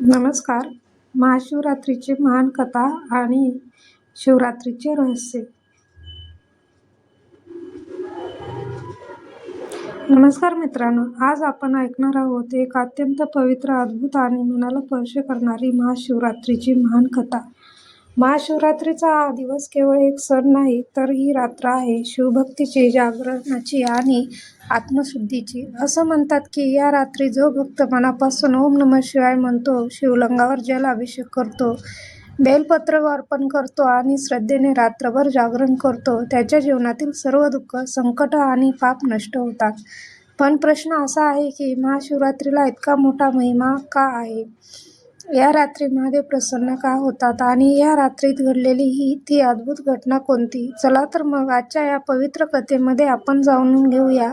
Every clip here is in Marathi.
नमस्कार. महाशिवरात्रीची महान कथा आणि शिवरात्रीचे रहस्य. नमस्कार मित्रांनो आज आपण ऐकणार आहोत एक अत्यंत पवित्र अद्भुत आणि मनाला स्पर्श करणारी महाशिवरात्रीची महान कथा. महाशिवरात्रीचा हा दिवस केवळ एक सण नाही तर ही रात्र आहे शिवभक्तीची जागरणाची आणि आत्मशुद्धीची. असं म्हणतात की या रात्री जो भक्त मनापासून ओम नम शिवाय म्हणतो शिवलंगावर जल अभिषेक करतो बेलपत्र अर्पण करतो आणि श्रद्धेने रात्रभर जागरण करतो त्याच्या जीवनातील सर्व दुःख संकट आणि पाप नष्ट होतात. पण प्रश्न असा आहे की महाशिवरात्रीला इतका मोठा महिमा का आहे? या रात्री महादेव प्रसन्न का होतात? आणि या रात्रीत घडलेली ही ती अद्भुत घटना कोणती? चला तर मग आजच्या या पवित्र कथेमध्ये आपण जाणून घेऊया.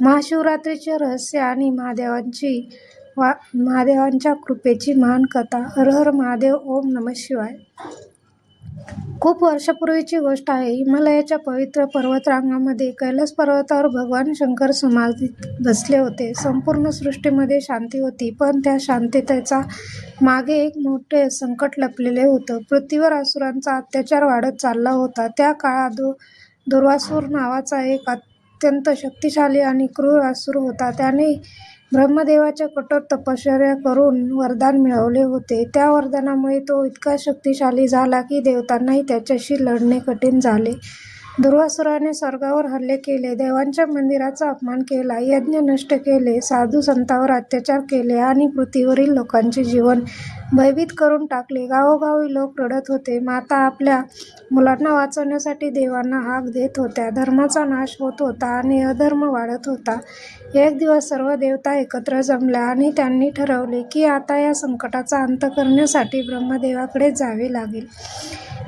महाशिवरात्रीचे रहस्य आणि महादेवांची वा महादेवांच्या कृपेची महान कथा. हर हर महादेव ओम नम शिवाय. खूप वर्षापूर्वीची गोष्ट आहे. हिमालयाच्या पवित्र पर्वतरांगामध्ये कैलास पर्वतावर भगवान शंकर समाधीत बसले होते. संपूर्ण सृष्टीमध्ये शांती होती पण त्या शांततेचा मागे एक मोठे संकट लपलेले होतं. पृथ्वीवर असुरांचा अत्याचार वाढत चालला होता. त्या काळात दु दुर्वासूर नावाचा एक अत्यंत शक्तिशाली आणि क्रूर असूर होता. त्याने ब्रह्मदेवाच्या कठोर तपश्चर्या करून वरदान मिळवले होते. त्या वरदानामुळे तो इतका शक्तिशाली झाला की देवतांनाही त्याच्याशी लढणे कठीण झाले. दुर्वासुराने स्वर्गावर हल्ले केले देवांच्या मंदिराचा अपमान केला यज्ञ नष्ट केले साधू संतांवर अत्याचार केले आणि पृथ्वीवरील लोकांचे जीवन भयभीत करून टाकले. गावोगावी लोक रडत होते. माता आपल्या मुलांना वाचवण्यासाठी देवांना हाक देत होत्या. धर्माचा नाश होत होता आणि अधर्म वाढत होता. एक दिवस सर्व देवता एकत्र जमल्या आणि त्यांनी ठरवले की आता या संकटाचा अंत करण्यासाठी ब्रह्मदेवाकडे जावे लागेल.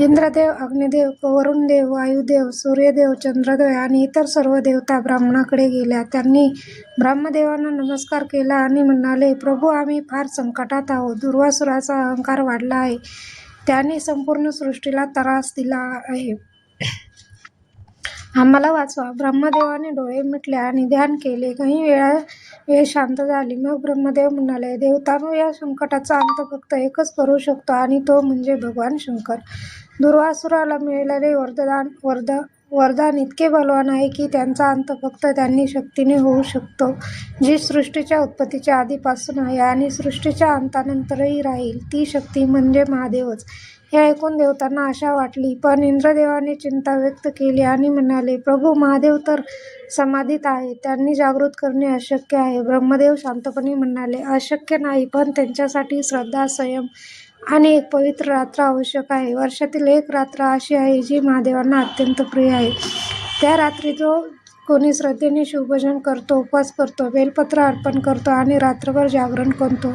इंद्रदेव अग्निदेव वरुणदेव वायुदेव सूर्यदेव चंद्रदेव आणि इतर सर्व देवता ब्राह्मणाकडे गेल्या. त्यांनी ब्रह्मदेवांना नमस्कार केला आणि म्हणाले प्रभू आम्ही फार संकटात आहोत. असुराचा अहंकार वाढला आहे. त्याने संपूर्ण सृष्टीला त्रास दिला आहे. आम्हाला वाचवा. ब्रह्मदेवाने डोळे मिटले आणि ध्यान केले. काही वेळा वेळ शांत झाली. मग ब्रह्मदेव म्हणाले देवतानो या संकटाचा अंत फक्त एकच करू शकतो आणि तो म्हणजे भगवान शंकर. दुर्वासुराला मिळालेले वरदान वरद वरदान इतके बलवान आहे की त्यांचा अंत फक्त त्यांनी शक्तीने होऊ शकतो. जी सृष्टीच्या उत्पत्तीच्या आधीपासून आहे आणि सृष्टीच्या अंतानंतरही राहील ती शक्ती म्हणजे महादेवच. हे ऐकून देवतांना आशा वाटली पण इंद्रदेवाने चिंता व्यक्त केली आणि म्हणाले प्रभू महादेव तर समाधीत आहे त्यांनी जागृत करणे अशक्य आहे. ब्रह्मदेव शांतपणे म्हणाले अशक्य नाही पण त्यांच्यासाठी श्रद्धा संयम आणि एक पवित्र रात्र आवश्यक आहे. वर्षातील एक रात्र अशी आहे जी महादेवांना अत्यंत प्रिय आहे. त्या रात्री जो कोणी श्रद्धेने शिवभजन करतो उपवास करतो बेलपत्र अर्पण करतो आणि रात्रभर जागरण करतो.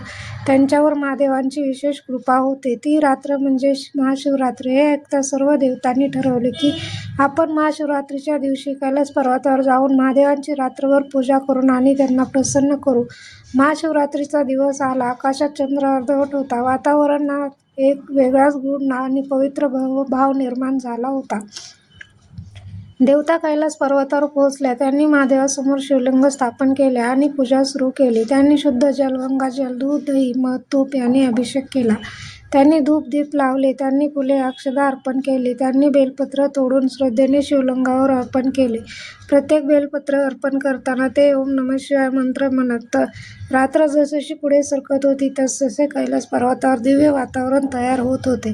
त्यांच्यावर महादेवांची विशेष कृपा होते. ती रात्र म्हणजे महाशिवरात्री. हे ऐकता सर्व देवतांनी ठरवले की आपण महाशिवरात्रीच्या दिवशी कैलास पर्वतावर जाऊन महादेवांची रात्रभर पूजा करून आणि त्यांना प्रसन्न करू. महाशिवरात्रीचा दिवस आला. आकाशात चंद्र अर्धवट होता. वातावरणात एक वेगळाच गुण आणि पवित्र भाव भाव निर्माण झाला होता. देवता कैलास पर्वतावर पोहोचल्या. त्यांनी महादेवासमोर शिवलिंग स्थापन केले आणि पूजा सुरू केली. त्यांनी शुद्ध जल गंगाजल दूध दही मध तूप याने अभिषेक केला. त्यांनी धूपदीप लावले त्यांनी फुले अक्षदा अर्पण केली त्यांनी बेलपत्र तोडून श्रद्धेने शिवलिंगावर अर्पण केले. प्रत्येक बेलपत्र अर्पण करताना ते ओम नम शिवाय मंत्र म्हणत रात्र जसजशी पुढे सरकत होती तसतसे कैलास पर्वतावर दिव्य वातावरण तयार होत होते.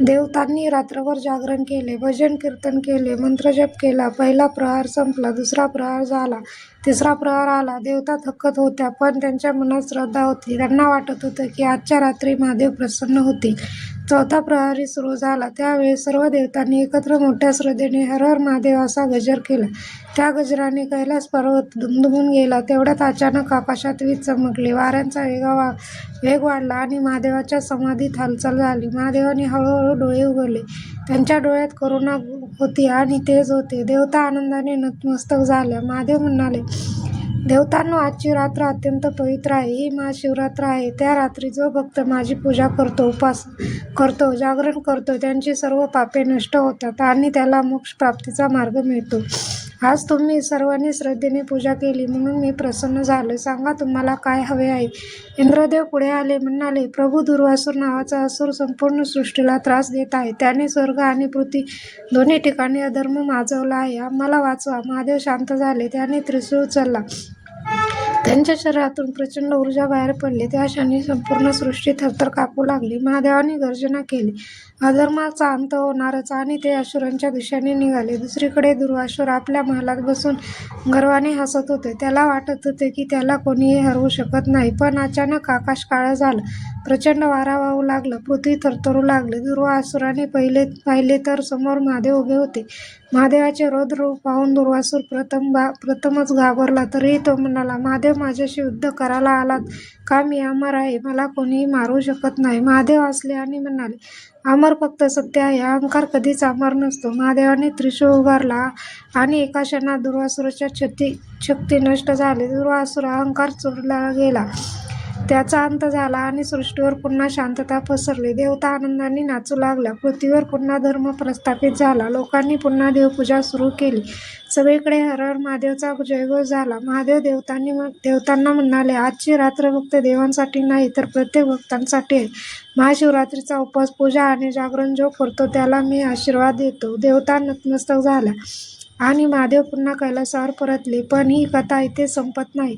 देवतांनी रात्रभर जागरण केले भजन कीर्तन केले मंत्रजप केला पहिला प्रहार संपला दुसरा प्रहार झाला. तिसरा प्रहार आला. देवता थकत होत्या पण त्यांच्या मनात श्रद्धा होती. त्यांना वाटत होतं की आजच्या रात्री महादेव प्रसन्न होतील. चौथा प्रहरी सुरू झाला. त्यावेळी सर्व देवतांनी एकत्र मोठ्या श्रद्धेने हर हर महादेव असा गजर केला. त्या गजराने कैलास पर्वत दुमदुमून गेला. तेवढ्यात अचानक आकाशात वीज चमकली. वाऱ्यांचा वेगा वेग वाढला आणि महादेवाच्या समाधीत हालचाल झाली. महादेवाने हळूहळू डोळे उघडले. त्यांच्या डोळ्यात करुणा होती आणि तेज होते. देवता आनंदाने नतमस्तक झाल्या. महादेव म्हणाले देवतांनो आजची रात्र अत्यंत पवित्र आहे. ही महाशिवरात्र आहे. त्या रात्री जो भक्त माझी पूजा करतो उपास करतो जागरण करतो त्यांची सर्व पापे नष्ट होतात आणि त्याला मोक्ष प्राप्तीचा मार्ग मिळतो. आज तुम्ही सर्वांनी श्रद्धेने पूजा केली म्हणून मी प्रसन्न झालो. सांगा तुम्हाला काय हवे आहे? इंद्रदेव पुढे आले म्हणाले प्रभू दुर्वासूर नावाचा असुर संपूर्ण सृष्टीला त्रास देत आहे. त्याने स्वर्ग आणि पृथ्वी दोन्ही ठिकाणी अधर्म माजवला आहे. आम्हाला वाचवा. महादेव शांत झाले. त्याने त्रिशूळ उचलला. त्यांच्या शरीरातून प्रचंड ऊर्जा बाहेर पडली त्या क्षणी संपूर्ण सृष्टी थरथर कापू लागली. महादेवाने गर्जना केली. अधर्माचा अंत होणारच आणि ते असुरांच्या दिशेने निघाले. दुसरीकडे दुर्वासूर आपल्या महालात बसून गर्वाने हसत होते. त्याला वाटत होते की त्याला कोणीही हरवू शकत नाही पण अचानक आकाश काळं झालं. प्रचंड वारा वाहू लागला. पृथ्वी थरथरू लागली. दुर्वासुराने पहिले पाहिले तर समोर महादेव उभे होते. महादेवाचे रौद्र रूप पाहून दुर्वासूर प्रथम बा प्रथमच घाबरला तरीही तो म्हणाला महादेव माझ्याशी युद्ध करायला आलात का? मी अमर आहे. मला कोणीही मारू शकत नाही. महादेव असले आणि म्हणाले अमर फक्त सत्य आहे. अहंकार कधीच अमर नसतो. महादेवाने त्रिशूळ उभारला आणि एका क्षणात दुर्वासुराच्या शक्ती शक्ती नष्ट झाली. दुर्वासूर अहंकार चोरला गेला. त्याचा अंत झाला आणि सृष्टीवर पुन्हा शांतता पसरली. देवता आनंदाने नाचू लागल्या पृथ्वीवर पुन्हा धर्म प्रस्थापित झाला. लोकांनी पुन्हा देवपूजा सुरू केली. सगळीकडे हर हर महादेवचा जयघोष झाला. महादेव देवतांनी देवतांना म्हणाले आजची रात्र फक्त देवांसाठी नाही तर प्रत्येक भक्तांसाठी आहे. महाशिवरात्रीचा उपवास पूजा आणि जागरण जो करतो त्याला मी आशीर्वाद देतो. देवता नतमस्तक झाल्या आणि महादेव पुन्हा कैलासावर परतले. पण ही कथा इथे संपत नाही.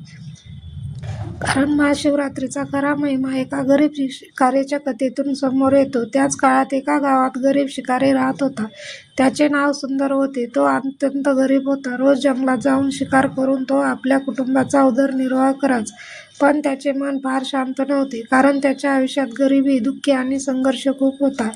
कारण महाशिवरात्रीचा खरा महिमा एका गरीब शिकाऱ्याच्या कथेतून समोर येतो. त्याच काळात एका गावात गरीब शिकारी राहत होता. त्याचे नाव सुंदर होते. तो अत्यंत गरीब होता. रोज जंगलात जाऊन शिकार करून तो आपल्या कुटुंबाचा उदरनिर्वाह करायचा. पण त्याचे मन फार शांत नव्हते कारण त्याच्या आयुष्यात गरिबी दुःखी आणि संघर्ष खूप होता.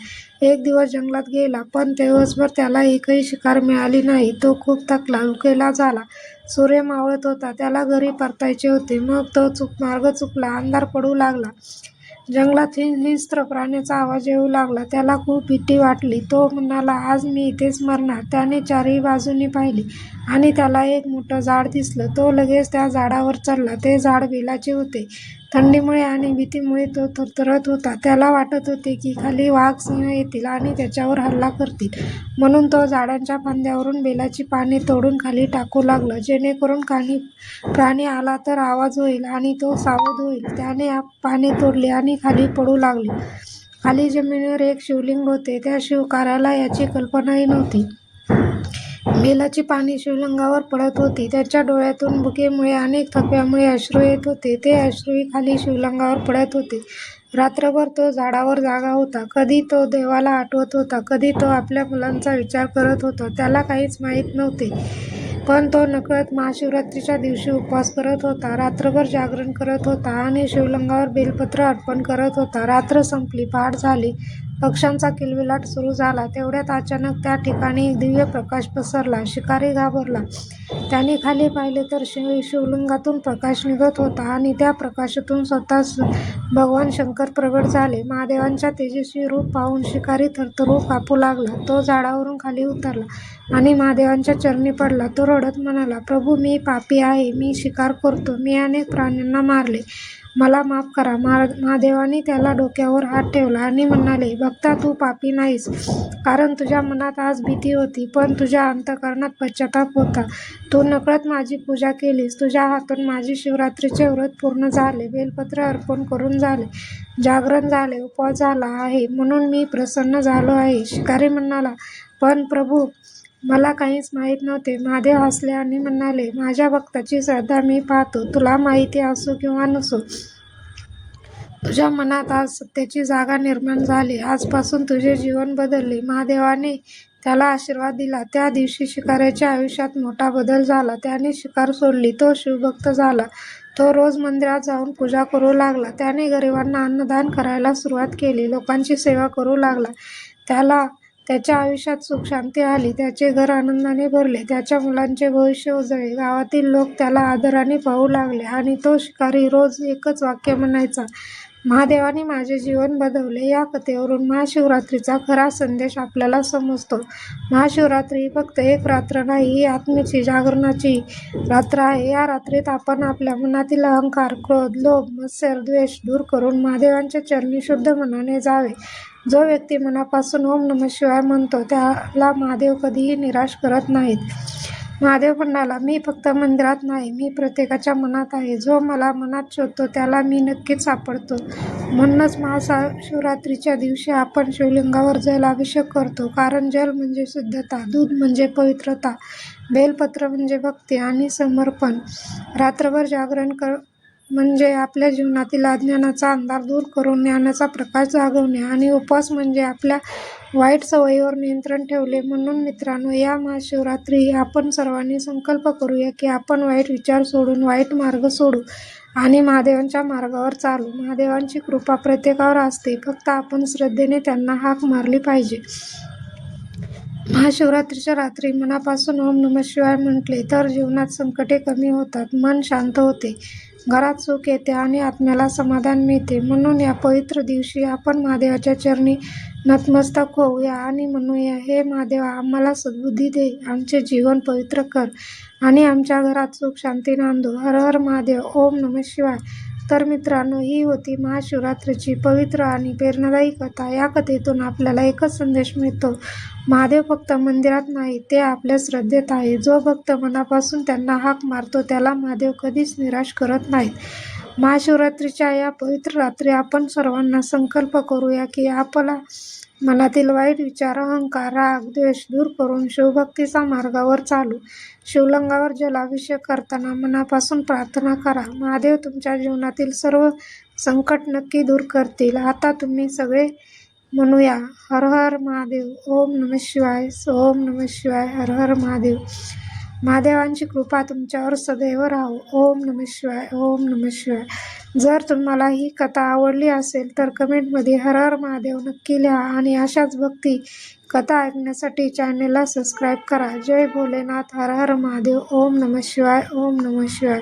एक दिवस जंगलात गेला पण दिवसभर त्याला एकही शिकार मिळाली नाही. तो खूप थकला उकेला झाला. सूर्य मावळत होता त्याला घरी परतायचे होते. मग तो चुक मार्ग चुकला अंधार पडू लागला. जंगलात हिंस्त्र प्राण्याचा आवाज येऊ लागला. त्याला खूप भीती वाटली. तो म्हणाला आज मी इथेच मरणार. त्याने चारही बाजूनी पाहिले आणि त्याला एक मोठं झाड दिसलं. तो लगेच त्या झाडावर चढला. ते झाड बेलाचे होते. थंडीमुळे आणि भीतीमुळे तो थरथरत होता. त्याला वाटत होते की खाली वाघ सिंह येतील आणि त्याच्यावर हल्ला करतील. म्हणून तो झाडांच्या फांद्यावरून बेलाची पाने तोडून खाली टाकू लागला. जेणेकरून काही प्राणी आला तर आवाज होईल आणि तो सावध होईल. त्याने पाने तोडली आणि खाली पडू लागले. खाली जमिनीवर एक शिवलिंग होते. त्या शिवकाराला याची कल्पनाही नव्हती. बेलाची पाने शिवलिंगावर पडत होती. त्याच्या डोळ्यातून भुकेमुळे अनेक थकव्यामुळे अश्रू येत होते. ते अश्रूही खाली शिवलिंगावर पडत होते. रात्रभर तो झाडावर जागा होता. कधी तो देवाला आठवत होता. कधी तो आपल्या मुलांचा विचार करत होता. त्याला काहीच माहीत नव्हते. पण तो नकळत महाशिवरात्रीच्या दिवशी उपवास करत होता. रात्रभर जागरण करत होता आणि शिवलिंगावर बेलपत्र अर्पण करत होता. रात्र संपली पहाट झाली. पक्ष्यांचा किलबिलाट सुरू झाला. तेवढ्यात अचानक त्या ठिकाणी एक दिव्य प्रकाश पसरला. शिकारी घाबरला. त्याने खाली पाहिले तर शिव शिवलिंगातून प्रकाश निघत होता आणि त्या प्रकाशातून स्वतःच भगवान शंकर प्रगट झाले. महादेवांच्या तेजस्वी रूप पाहून शिकारी थरथरू कापू लागला. तो झाडावरून खाली उतरला आणि महादेवांच्या चरणी पडला. तो रडत म्हणाला प्रभू मी पापी आहे. मी शिकार करतो. मी अनेक प्राण्यांना मारले. मला माफ करा. महादेवाने त्याला डोक्यावर हात ठेवला आणि म्हणाले भक्ता तू पापी नाहीस. कारण तुझ्या मनात आज भीती होती पण तुझ्या अंतकरणात पश्चाताप होता. तू नकळत माझी पूजा केलीस. तुझ्या हातून माझी शिवरात्रीचे व्रत पूर्ण झाले. बेलपत्र अर्पण करून झाले. जागरण झाले. उपवास झाला आहे. म्हणून मी प्रसन्न झालो आहे. शिकारी म्हणाला पण प्रभू मला काहीच माहीत नव्हते. महादेव हसले आणि म्हणाले माझ्या भक्ताची श्रद्धा मी पाहतो. तुला माहिती असो किंवा नसो तुझ्या मनात आज सत्याची जागा निर्माण झाली. आजपासून तुझे जीवन बदलले. महादेवाने त्याला आशीर्वाद दिला. त्या दिवशी शिकाऱ्याच्या आयुष्यात मोठा बदल झाला. त्याने शिकार सोडली. तो शिवभक्त झाला. तो रोज मंदिरात जाऊन पूजा करू लागला. त्याने गरिबांना अन्नदान करायला सुरुवात केली. लोकांची सेवा करू लागला. त्याला त्याच्या आयुष्यात सुख शांती आली त्याचे घर आनंदाने भरले त्याच्या मुलांचे भविष्य उजळले गावातील लोक त्याला आदराने पाहू लागले आणि तो शिकारी रोज एकच वाक्य म्हणायचा महादेवाने माझे जीवन बदलले. या कथेवरून महाशिवरात्रीचा खरा संदेश आपल्याला समजतो. महाशिवरात्री ही फक्त एक रात्र नाही ही आत्मेची जागरणाची रात्र आहे. या रात्रीत आपण आपल्या मनातील अहंकार क्रोध लोभ मत्सर द्वेष दूर करून महादेवांच्या चरणी शुद्ध मनाने जावे. जो व्यक्ती मनापासून ओम नम शिवाय म्हणतो त्याला महादेव कधीही निराश करत नाहीत. महादेव म्हणाला मी फक्त मंदिरात नाही मी प्रत्येकाच्या मनात आहे. जो मला मनात शोधतो त्याला मी नक्कीच सापडतो. म्हणूनच महासा शिवरात्रीच्या दिवशी आपण शिवलिंगावर जलाभिषेक करतो. कारण जल म्हणजे शुद्धता दूध म्हणजे पवित्रता बेलपत्र म्हणजे भक्ती आणि समर्पण. रात्रभर जागरण कर म्हणजे आपल्या जीवनातील अज्ञानाचा अंधार दूर करून ज्ञानाचा प्रकाश जागवणे आणि उपवास म्हणजे आपल्या वाईट सवयीवर नियंत्रण ठेवले म्हणून मित्रांनो या महाशिवरात्री आपण सर्वांनी संकल्प करूया की आपण वाईट विचार सोडून वाईट मार्ग सोडू आणि महादेवांच्या मार्गावर चालू. महादेवांची कृपा प्रत्येकावर असते फक्त आपण श्रद्धेने त्यांना हाक मारली पाहिजे. महाशिवरात्रीच्या रात्री मनापासून ओम नमः शिवाय म्हटले तर जीवनात संकटे कमी होतात मन शांत होते. घरात सुख येते आणि आत्म्याला समाधान मिळते. म्हणून या पवित्र दिवशी आपण महादेवाच्या चरणी नतमस्तक होऊया आणि म्हणूया हे महादेवा आम्हाला सद्बुद्धी दे आमचे जीवन पवित्र कर आणि आमच्या घरात सुख शांती नांदो. हर हर महादेव ओम नमः शिवाय. तर मित्रांनो ही होती महाशिवरात्रीची पवित्र आणि प्रेरणादायी कथा. या कथेतून आपल्याला एकच संदेश मिळतो. महादेव फक्त मंदिरात नाही ते आपल्या श्रद्धेत आहे. जो भक्त मनापासून त्यांना हाक मारतो त्याला महादेव कधीच निराश करत नाहीत. महाशिवरात्रीच्या या पवित्र रात्री आपण सर्वांना संकल्प करूया की आपला मनातील वाईट विचार अहंकार राग द्वेष दूर करून शिवभक्तीचा मार्गावर चालू. शिवलिंगावर जलाभिषेक करताना मनापासून प्रार्थना करा. महादेव तुमच्या जीवनातील सर्व संकट नक्की दूर करतील. आता तुम्ही सगळे म्हणूया हर हर महादेव. ओम नमः शिवाय ओम नमः शिवाय हर हर महादेव. महादेवांची कृपा तुमच्यावर सदैव राहो. ओम नमः शिवाय ओम नमः शिवाय. जर तुम्हाला ही कथा आवडली असेल तर कमेंटमध्ये हर हर महादेव नक्की लिहा आणि अशाच भक्ती कथा ऐकण्यासाठी चॅनेलला सबस्क्राईब करा. जय भोलेनाथ हर हर महादेव. ओम नमः शिवाय ओम नमः शिवाय.